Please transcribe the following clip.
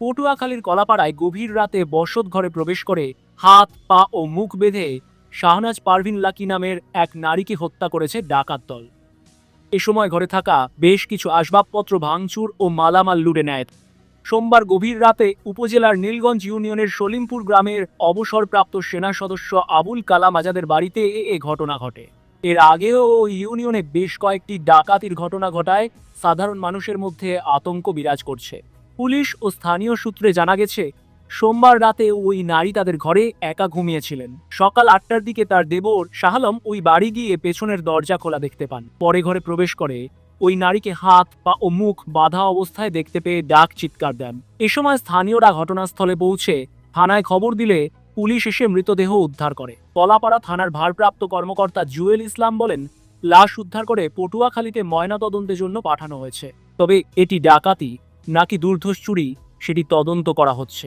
পটুয়াখালীর কলাপাড়ায় গভীর রাতে বসত ঘরে প্রবেশ করে হাত, পা ও মুখ বেঁধে শাহনাজ পারভিন লাকি নামের এক নারীকে হত্যা করেছে ডাকাত দল। এ সময় ঘরে থাকা বেশ কিছু আসবাবপত্র ভাঙচুর ও মালামাল লুটে নেয়। সোমবার গভীর রাতে উপজেলার নীলগঞ্জ ইউনিয়নের সলিমপুর গ্রামের অবসরপ্রাপ্ত সেনা সদস্য আবুল কালাম আজাদের বাড়িতে এ ঘটনা ঘটে। এর আগেও ওই ইউনিয়নে বেশ কয়েকটি ডাকাতির ঘটনা ঘটায় সাধারণ মানুষের মধ্যে আতঙ্ক বিরাজ করছে। পুলিশ ও স্থানীয় সূত্রে জানা গেছে, সোমবার রাতে ওই নারী তাদের ঘরে একা ঘুমিয়েছিলেন। সকাল আটটার দিকে তার দেবর শাহালম ওই বাড়ি গিয়ে পেছনের দরজা খোলা দেখতে পান। পরে ঘরে প্রবেশ করে ওই নারীকে হাত, পা ও মুখ বাধা অবস্থায় দেখতে পেয়ে ডাক চিৎকার দেন। এ সময় স্থানীয়রা ঘটনাস্থলে পৌঁছে থানায় খবর দিলে পুলিশ এসে মৃতদেহ উদ্ধার করে। কলাপাড়া থানার ভারপ্রাপ্ত কর্মকর্তা জুয়েল ইসলাম বলেন, লাশ উদ্ধার করে পটুয়াখালীতে ময়নাতদন্তের জন্য পাঠানো হয়েছে। তবে এটি ডাকাতি। নাকি দুর্ধর্ষ চুরি সেটি তদন্ত করা হচ্ছে।